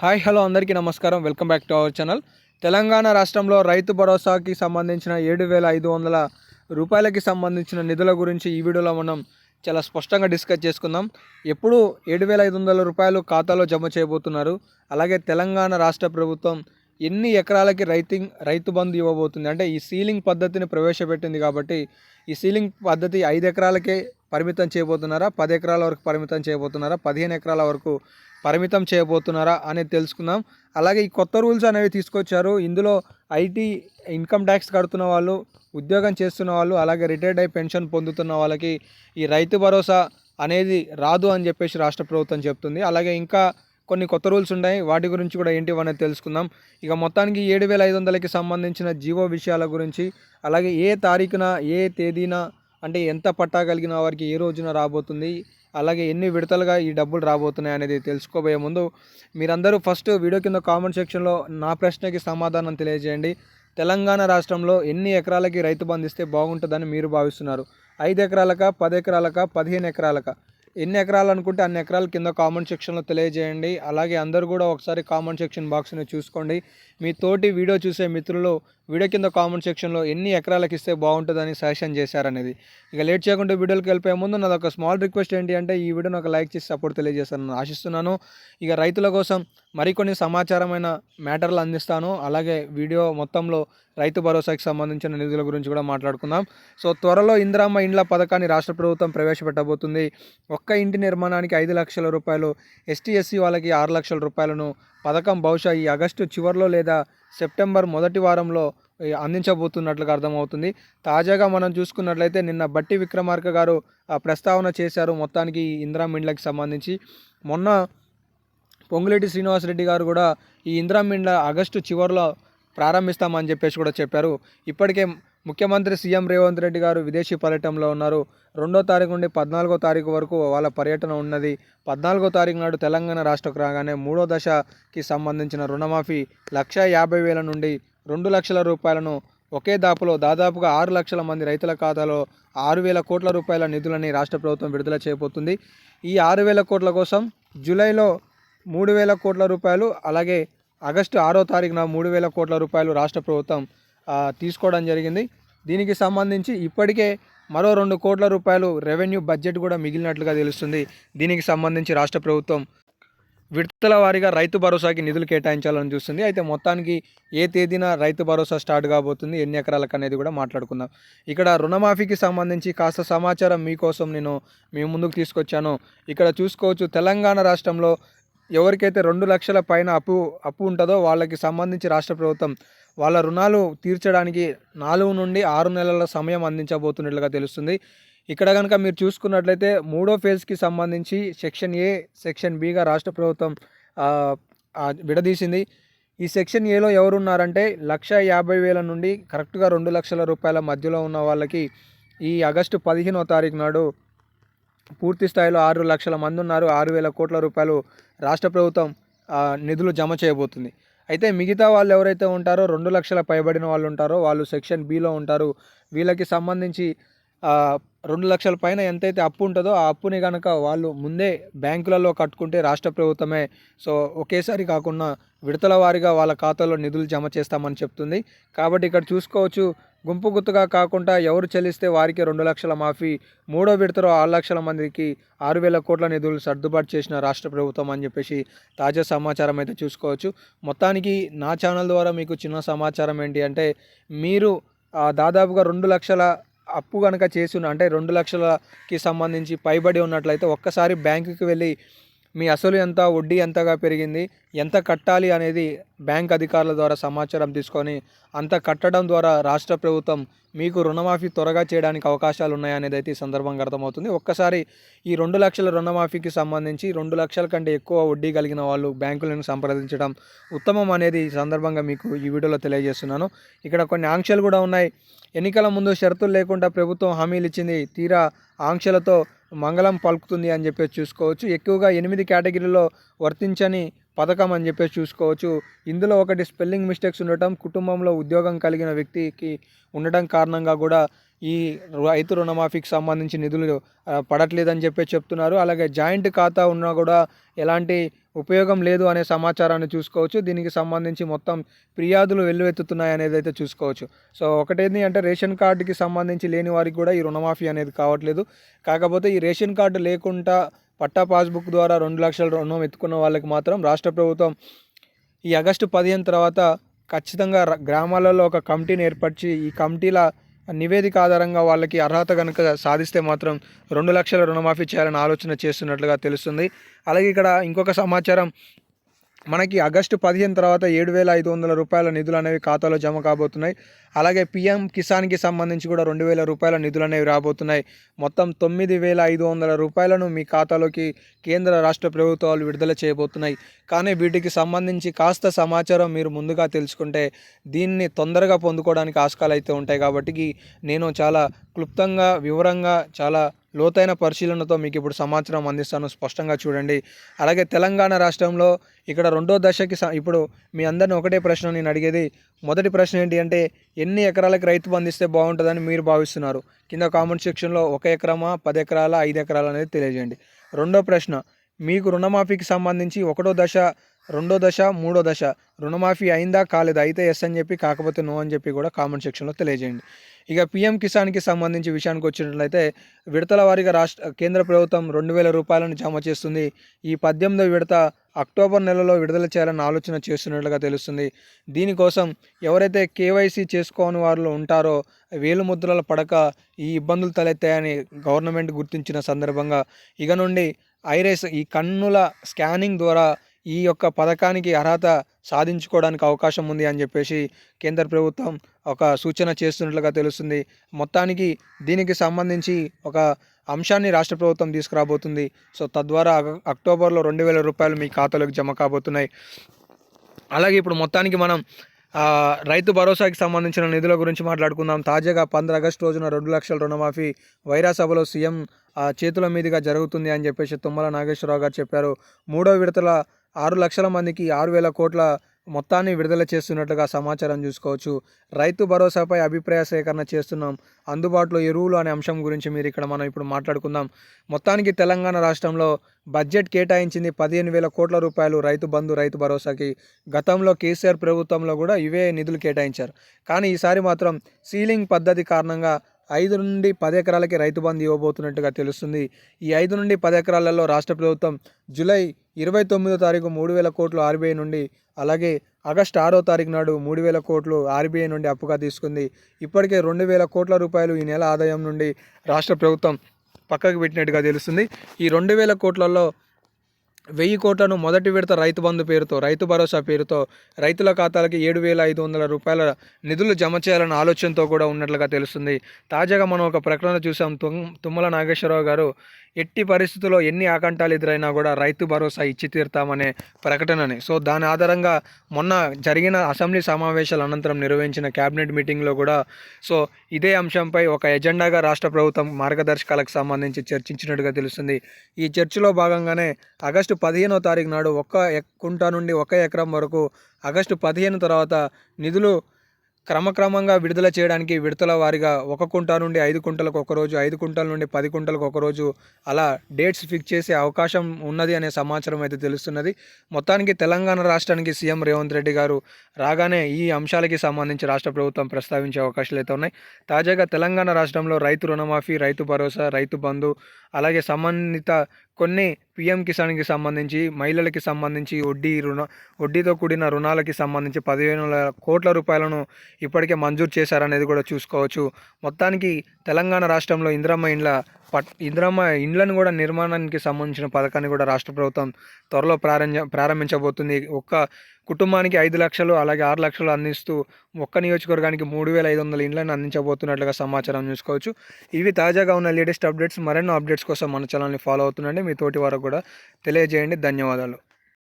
Hi hello అందరికీ నమస్కారం. Welcome back to our channel. Telangana రాష్ట్రంలో రైతు భరోసాకి సంబంధించిన ఏడు వేల ఐదు వందల రూపాయలకి సంబంధించిన నిధుల గురించి ఈ వీడియోలో మనం చాలా స్పష్టంగా డిస్కస్ చేసుకుందాం. ఎప్పుడు ఏడు వేల ఐదు వందల రూపాయలు ఖాతాలో జమ చేయబోతున్నారు? అలాగే తెలంగాణ రాష్ట్ర ప్రభుత్వం ఎన్ని ఎకరాలకి రైతింగ్ రైతు బంధు ఇవ్వబోతుంది? అంటే ఈ సీలింగ్ పద్ధతిని ప్రవేశపెట్టింది కాబట్టి ఈ సీలింగ్ పద్ధతి ఐదు ఎకరాలకే పరిమితం చేయబోతున్నారా? పది ఎకరాల వరకు పరిమితం చేయబోతున్నారా? పదిహేను ఎకరాల వరకు పరిమితం చేయబోతున్నారా అనేది తెలుసుకుందాం. అలాగే ఈ కొత్త రూల్స్ అనేవి తీసుకొచ్చారు. ఇందులో ఐటీ ఇన్కమ్ ట్యాక్స్ కడుతున్న వాళ్ళు ఉద్యోగం చేస్తున్న వాళ్ళు అలాగే రిటైర్డ్ అయి పెన్షన్ పొందుతున్న వాళ్ళకి ఈ రైతు భరోసా అనేది రాదు అని చెప్పేసి రాష్ట్ర ప్రభుత్వం చెప్తుంది. అలాగే ఇంకా కొన్ని కొత్త రూల్స్ ఉన్నాయి. వాటి గురించి కూడా ఏంటి అనేది తెలుసుకుందాం. ఇక మొత్తానికి ఏడు వేల ఐదు వందలకి సంబంధించిన జీవో విషయాల గురించి అలాగే ఏ తారీఖున ఏ తేదీన అంటే ఎంత పట్టా కలిగిన వారికి ఏ రోజున రాబోతుంది అలాగే ఎన్ని విడతలుగా ఈ డబ్బులు రాబోతున్నాయి అనేది తెలుసుకోబోయే ముందు మీరందరూ ఫస్ట్ వీడియో కింద కామెంట్ సెక్షన్లో నా ప్రశ్నకి సమాధానం తెలియజేయండి. తెలంగాణ రాష్ట్రంలో ఎన్ని ఎకరాలకి రైతు బంధిస్తే బాగుంటుందని మీరు భావిస్తున్నారు? ఐదు ఎకరాలక పది ఎకరాలక పదిహేను ఎకరాలక? ఎన్ని ఎకరాలు అనుకుంటే అన్ని ఎకరాలు కింద కామెంట్ సెక్షన్లో తెలియజేయండి. అలాగే అందరూ కూడా ఒకసారి కామెంట్ సెక్షన్ బాక్స్ని చూసుకోండి. మీ తోటి వీడియో చూసే మిత్రులు వీడియో కింద కామెంట్ సెక్షన్లో ఎన్ని ఎకరాలకు ఇస్తే బాగుంటుందని సజెషన్ చేశారనేది. ఇక లేట్ చేయకుండా వీడియోకి వెళ్ళిపోయే ముందు నాది ఒక స్మాల్ రిక్వెస్ట్ ఏంటి అంటే ఈ వీడియోని ఒక లైక్ చేసి సపోర్ట్ తెలియజేస్తాను ఆశిస్తున్నాను. ఇక రైతుల కోసం మరికొన్ని సమాచారమైన మ్యాటర్లు అందిస్తాను. అలాగే వీడియో మొత్తంలో రైతు భరోసాకి సంబంధించిన నిధుల గురించి కూడా మాట్లాడుకుందాం. సో త్వరలో ఇందిరామ్మ ఇండ్ల పథకాన్ని రాష్ట్ర ప్రభుత్వం ప్రవేశపెట్టబోతుంది. ఒక్క ఇంటి నిర్మాణానికి ఐదు లక్షల రూపాయలు ఎస్టీ ఎస్సీ వాళ్ళకి ఆరు లక్షల రూపాయలను పథకం బహుశా ఈ ఆగస్టు చివరిలో లేదా సెప్టెంబర్ మొదటి వారంలో అందించబోతున్నట్లుగా అర్థమవుతుంది. తాజాగా మనం చూసుకున్నట్లయితే నిన్న బట్టి విక్రమార్క గారు ఆ ప్రస్తావన చేశారు మొత్తానికి ఈ ఇందిరా మిండ్లకి సంబంధించి. మొన్న పొంగులేటి శ్రీనివాసరెడ్డి గారు కూడా ఈ ఇందిరా మిండ్ల ఆగస్టు చివరిలో ప్రారంభిస్తామని చెప్పేసి కూడా చెప్పారు. ఇప్పటికే ముఖ్యమంత్రి సీఎం రేవంత్ రెడ్డి గారు విదేశీ పర్యటనలో ఉన్నారు. రెండో తారీఖు నుండి పద్నాలుగో తారీఖు వరకు వాళ్ళ పర్యటన ఉన్నది. పద్నాలుగో తారీఖు నాడు తెలంగాణ రాష్ట్రకు రాగానే మూడో దశకి సంబంధించిన రుణమాఫీ లక్ష యాభై వేల నుండి రెండు లక్షల రూపాయలను ఒకే దాపులో దాదాపుగా ఆరు లక్షల మంది రైతుల ఖాతాలో ఆరు వేల కోట్ల రూపాయల నిధులని రాష్ట్ర ప్రభుత్వం విడుదల చేయబోతుంది. ఈ ఆరు వేల కోట్ల కోసం జూలైలో మూడు వేల కోట్ల రూపాయలు అలాగే ఆగస్టు ఆరో తారీఖున మూడు వేల కోట్ల రూపాయలు రాష్ట్ర ప్రభుత్వం తీసుకోవడం జరిగింది. దీనికి సంబంధించి ఇప్పటికే మరో రెండు కోట్ల రూపాయలు రెవెన్యూ బడ్జెట్ కూడా మిగిలినట్లుగా తెలుస్తుంది. దీనికి సంబంధించి రాష్ట్ర ప్రభుత్వం విడతల వారీగా రైతు భరోసాకి నిధులు కేటాయించాలని చూస్తుంది. అయితే మొత్తానికి ఏ తేదీన రైతు భరోసా స్టార్ట్ కాబోతుంది? ఎన్ని ఎకరాలకు అనేది కూడా మాట్లాడుకుందాం. ఇక్కడ రుణమాఫీకి సంబంధించి కాస్త సమాచారం మీకోసం నేను మీ ముందుకు తీసుకొచ్చాను. ఇక్కడ చూసుకోవచ్చు తెలంగాణ రాష్ట్రంలో ఎవరికైతే రెండు లక్షల పైన అప్పు అప్పు ఉంటుందో వాళ్ళకి సంబంధించి రాష్ట్ర ప్రభుత్వం వాళ్ళ రుణాలు తీర్చడానికి నాలుగు నుండి ఆరు నెలల సమయం అందించబోతున్నట్లుగా తెలుస్తుంది. ఇక్కడ కనుక మీరు చూసుకున్నట్లయితే మూడో ఫేజ్కి సంబంధించి సెక్షన్ ఏ సెక్షన్ బిగా రాష్ట్ర ప్రభుత్వం విడదీసింది. ఈ సెక్షన్ ఏలో ఎవరున్నారంటే లక్ష యాభై వేల నుండి కరెక్ట్గా రెండు లక్షల రూపాయల మధ్యలో ఉన్న వాళ్ళకి ఈ ఆగస్టు పదిహేనో తారీఖు నాడు పూర్తి స్థాయిలో ఆరు లక్షల మంది ఉన్నారు. ఆరు వేల కోట్ల రూపాయలు రాష్ట్ర ప్రభుత్వం నిధులు జమ చేయబోతుంది. అయితే మిగతా వాళ్ళు ఎవరైతే ఉంటారో రెండు లక్షల పైబడిన వాళ్ళు ఉంటారో వాళ్ళు సెక్షన్ బిలో ఉంటారు. వీళ్ళకి సంబంధించి రెండు లక్షల పైన ఎంతైతే అప్పు ఉంటుందో ఆ అప్పుని కనుక వాళ్ళు ముందే బ్యాంకులలో కట్టుకుంటే రాష్ట్ర ప్రభుత్వమే. సో ఒకేసారి కాకుండా విడతల వారీగా వాళ్ళ ఖాతాలో నిధులు జమ చేస్తామని చెప్తుంది. కాబట్టి ఇక్కడ చూసుకోవచ్చు గుంపు గుత్తుగా కాకుండా ఎవరు చెల్లిస్తే వారికి రెండు లక్షల మాఫీ మూడో విడతలో ఆరు లక్షల మందికి ఆరు వేల కోట్ల నిధులు సర్దుబాటు చేసిన రాష్ట్ర ప్రభుత్వం అని చెప్పేసి తాజా సమాచారం అయితే చూసుకోవచ్చు. మొత్తానికి నా ఛానల్ ద్వారా మీకు చిన్న సమాచారం ఏంటి అంటే మీరు దాదాపుగా రెండు లక్షల అప్పు కనుక చేసిన అంటే రెండు లక్షలకి సంబంధించి పైబడి ఉన్నట్లయితే ఒక్కసారి బ్యాంకుకి వెళ్ళి మీ అసలు ఎంత వడ్డీ ఎంతగా పెరిగింది ఎంత కట్టాలి అనేది బ్యాంక్ అధికారుల ద్వారా సమాచారం తీసుకొని అంత కట్టడం ద్వారా రాష్ట్ర ప్రభుత్వం మీకు రుణమాఫీ త్వరగా చేయడానికి అవకాశాలు ఉన్నాయనేది అయితే ఈ సందర్భంగా అర్థమవుతుంది. ఒక్కసారి ఈ రెండు లక్షల రుణమాఫీకి సంబంధించి రెండు లక్షల కంటే ఎక్కువ వడ్డీ కలిగిన వాళ్ళు బ్యాంకులను సంప్రదించడం ఉత్తమం అనేది ఈ సందర్భంగా మీకు ఈ వీడియోలో తెలియజేస్తున్నాను. ఇక్కడ కొన్ని ఆంక్షలు కూడా ఉన్నాయి. ఎన్నికల ముందు షరతులు లేకుండా ప్రభుత్వం హామీలు ఇచ్చింది. తీరా ఆంక్షలతో మంగళం పలుకుతుంది అని చెప్పేసి చూసుకోవచ్చు. ఎక్కువగా ఎనిమిది కేటగిరీలో వర్తించని పథకం అని చెప్పేసి చూసుకోవచ్చు. ఇందులో ఒకటి స్పెల్లింగ్ మిస్టేక్స్ ఉండటం కుటుంబంలో ఉద్యోగం కలిగిన వ్యక్తికి ఉండటం కారణంగా కూడా ఈ రైతు రుణమాఫీకి సంబంధించి నిధులు పడట్లేదని చెప్పి చెప్తున్నారు. అలాగే జాయింట్ ఖాతా ఉన్నా కూడా ఎలాంటి ఉపయోగం లేదు అనే సమాచారాన్ని చూసుకోవచ్చు. దీనికి సంబంధించి మొత్తం ఫిర్యాదులు వెల్లువెత్తుతున్నాయి అనేది అయితే చూసుకోవచ్చు. సో ఒకటేది అంటే రేషన్ కార్డుకి సంబంధించి లేని వారికి కూడా ఈ రుణమాఫీ అనేది కావట్లేదు. కాకపోతే ఈ రేషన్ కార్డు లేకుండా పట్టా పాస్బుక్ ద్వారా రెండు లక్షల రుణం ఎత్తుకున్న వాళ్ళకి మాత్రం రాష్ట్ర ప్రభుత్వం ఈ ఆగస్టు పదిహేను తర్వాత ఖచ్చితంగా గ్రామాలలో ఒక కమిటీని ఏర్పరిచి ఈ కమిటీల నివేదిక ఆధారంగా వాళ్ళకి అర్హత కనుక సాధిస్తే మాత్రం రెండు లక్షల రుణమాఫీ చేయాలని ఆలోచన చేస్తున్నట్లుగా తెలుస్తుంది. అలాగే ఇక్కడ ఇంకొక సమాచారం మనకి ఆగస్టు పదిహేను తర్వాత ఏడు వేల ఐదు వందల రూపాయల నిధులు అనేవి ఖాతాలో జమ కాబోతున్నాయి. అలాగే పిఎం కిసాన్కి సంబంధించి కూడా రెండు వేల రూపాయల నిధులు అనేవి రాబోతున్నాయి. మొత్తం తొమ్మిది వేల ఐదు వందల రూపాయలను మీ ఖాతాలోకి కేంద్ర రాష్ట్ర ప్రభుత్వాలు విడుదల చేయబోతున్నాయి. కానీ వీటికి సంబంధించి కాస్త సమాచారం మీరు ముందుగా తెలుసుకుంటే దీన్ని తొందరగా పొందుకోవడానికి ఆస్కాలు అయితే ఉంటాయి. కాబట్టి నేను చాలా క్లుప్తంగా వివరంగా చాలా లోతైన పరిశీలనతో మీకు ఇప్పుడు సమాచారం అందిస్తాను. స్పష్టంగా చూడండి. అలాగే తెలంగాణ రాష్ట్రంలో ఇక్కడ రెండో దశకి స- ఇప్పుడు మీ అందరిని ఒకటే ప్రశ్న నేను అడిగేది. మొదటి ప్రశ్న ఏంటి అంటే ఎన్ని ఎకరాలకు రైతు బంధిస్తే బాగుంటుందని మీరు భావిస్తున్నారు? కింద కామెంట్ సెక్షన్లో ఒక ఎకరమా పది ఎకరాల ఐదు ఎకరాలు అనేది తెలియజేయండి. రెండో ప్రశ్న మీకు రుణమాఫీకి సంబంధించి ఒకటో దశ రెండో దశ మూడో దశ రుణమాఫీ అయిందా కాలేదా? అయితే ఎస్ అని చెప్పి కాకపోతే నో అని చెప్పి కూడా కామెంట్ సెక్షన్లో తెలియజేయండి. ఇక పిఎం కిసాన్కి సంబంధించి విషయానికి వచ్చినట్లయితే విడతల వారీగా రాష్ట్ర కేంద్ర ప్రభుత్వం రెండు వేల రూపాయలను జమ చేస్తుంది. ఈ పద్దెనిమిదో విడత అక్టోబర్ నెలలో విడుదల చేయాలని ఆలోచన చేస్తున్నట్లుగా తెలుస్తుంది. దీనికోసం ఎవరైతే కేవైసీ చేసుకోని వారు ఉంటారో వేలుముద్రల పడక ఈ ఇబ్బందులు తలెత్తాయని గవర్నమెంట్ గుర్తించిన సందర్భంగా ఇక నుండి ఐరేస్ ఈ కన్నుల స్కానింగ్ ద్వారా ఈ యొక్క పథకానికి అర్హత సాధించుకోవడానికి అవకాశం ఉంది అని చెప్పేసి కేంద్ర ప్రభుత్వం ఒక సూచన చేస్తున్నట్లుగా తెలుస్తుంది. మొత్తానికి దీనికి సంబంధించి ఒక అంశాన్ని రాష్ట్ర ప్రభుత్వం తీసుకురాబోతుంది. సో తద్వారా అక్టోబర్లో రెండు వేల రూపాయలు మీ ఖాతాలోకి జమ కాబోతున్నాయి. అలాగే ఇప్పుడు మొత్తానికి మనం రైతు భరోసాకి సంబంధించిన నిధుల గురించి మాట్లాడుకుందాం. తాజాగా పంద్ర ఆగస్టు రోజున రెండు లక్షల రుణమాఫీ వైరా సభలో సీఎం చేతుల మీదుగా జరుగుతుంది అని చెప్పేసి తుమ్మల నాగేశ్వరరావు గారు చెప్పారు. మూడో విడతల ఆరు లక్షల మందికి ఆరు వేల కోట్ల మొత్తాన్ని విడుదల చేస్తున్నట్లుగా సమాచారం చూసుకోవచ్చు. రైతు భరోసాపై అభిప్రాయ సేకరణ చేస్తున్నాం. అందుబాటులో ఎరువులు అనే అంశం గురించి మీరు ఇక్కడ మనం ఇప్పుడు మాట్లాడుకుందాం. మొత్తానికి తెలంగాణ రాష్ట్రంలో బడ్జెట్ కేటాయించింది పదిహేను వేల కోట్ల రూపాయలు రైతు బంధు రైతు భరోసాకి. గతంలో కేసీఆర్ ప్రభుత్వంలో కూడా ఇవే నిధులు కేటాయించారు. కానీ ఈసారి మాత్రం సీలింగ్ పద్ధతి కారణంగా ఐదు నుండి పది ఎకరాలకి రైతు బంధు ఇవ్వబోతున్నట్టుగా తెలుస్తుంది. ఈ ఐదు నుండి పది ఎకరాలలో రాష్ట్ర ప్రభుత్వం జూలై ఇరవై తొమ్మిదో తారీఖు మూడు వేల కోట్లు ఆర్బీఐ నుండి అలాగే ఆగస్టు ఆరో తారీఖు నాడు మూడు వేల కోట్లు ఆర్బీఐ నుండి అప్పుగా తీసుకుంది. ఇప్పటికే రెండు వేల కోట్ల రూపాయలు ఈ నెల ఆదాయం నుండి రాష్ట్ర ప్రభుత్వం పక్కకు పెట్టినట్టుగా తెలుస్తుంది. ఈ రెండు వేల కోట్లలో వెయ్యి కోట్లను మొదటి విడత రైతు బంధు పేరుతో రైతు భరోసా పేరుతో రైతుల ఖాతాలకి ఏడు వేల ఐదు వందల రూపాయల నిధులు జమ చేయాలన్న ఆలోచనతో కూడా ఉన్నట్లుగా తెలుస్తుంది. తాజాగా మనం ఒక ప్రకటన చూసాం తుమ్ తుమ్మల నాగేశ్వరరావు గారు ఎట్టి పరిస్థితుల్లో ఎన్ని ఆకంఠాలు ఎదురైనా కూడా రైతు భరోసా ఇచ్చి తీరుతామనే ప్రకటనని. సో దాని ఆధారంగా మొన్న జరిగిన అసెంబ్లీ సమావేశాల అనంతరం నిర్వహించిన కేబినెట్ మీటింగ్లో కూడా సో ఇదే అంశంపై ఒక ఎజెండాగా రాష్ట్ర ప్రభుత్వం మార్గదర్శకాలకు సంబంధించి చర్చించినట్టుగా తెలుస్తుంది. ఈ చర్చలో భాగంగానే ఆగస్టు పదిహేనో తారీఖు నాడు ఒక్క ఎక్- కుంట నుండి ఒక ఎకరం వరకు ఆగస్టు పదిహేను తర్వాత నిధులు క్రమక్రమంగా విడుదల చేయడానికి విడతల వారీగా ఒక కుంట నుండి ఐదు కుంటలకు ఒక రోజు ఐదు కుంటల నుండి పది కుంటలకు ఒక రోజు అలా డేట్స్ ఫిక్స్ చేసే అవకాశం ఉన్నది అనే సమాచారం అయితే తెలుస్తున్నది. మొత్తానికి తెలంగాణ రాష్ట్రానికి సీఎం రేవంత్ రెడ్డి గారు రాగానే ఈ అంశాలకి సంబంధించి రాష్ట్ర ప్రభుత్వం ప్రస్తావించే అవకాశాలు అయితే ఉన్నాయి. తాజాగా తెలంగాణ రాష్ట్రంలో రైతు రుణమాఫీ రైతు భరోసా రైతు బంధు అలాగే సంబంధిత కొన్ని పిఎం కిసాన్కి సంబంధించి మహిళలకి సంబంధించి వడ్డీ రుణ వడ్డీతో కూడిన రుణాలకి సంబంధించి పదిహేను కోట్ల రూపాయలను ఇప్పటికే మంజూరు చేశారనేది కూడా చూసుకోవచ్చు. మొత్తానికి తెలంగాణ రాష్ట్రంలో ఇందిరమ్మ ఇండ్ల పట్ ఇందిరమ్మ ఇండ్లను కూడా నిర్మాణానికి సంబంధించిన పథకాన్ని కూడా రాష్ట్ర ప్రభుత్వం త్వరలో ప్రారంభ ప్రారంభించబోతుంది. ఒక్క కుటుంబానికి ఐదు లక్షలు అలాగే ఆరు లక్షలు అందిస్తూ ఒక్క నియోజకవర్గానికి మూడు వేల ఐదు వందల ఇండ్లను అందించబోతున్నట్లుగా సమాచారం చూసుకోవచ్చు. ఇవి తాజాగా ఉన్న లేటెస్ట్ అప్డేట్స్ మరెన్నో అప్డేట్స్ కోసం మన ఛానల్ని ఫాలో అవుతుండండి. మీ తోటి వారికి కూడా తెలియజేయండి. ధన్యవాదాలు.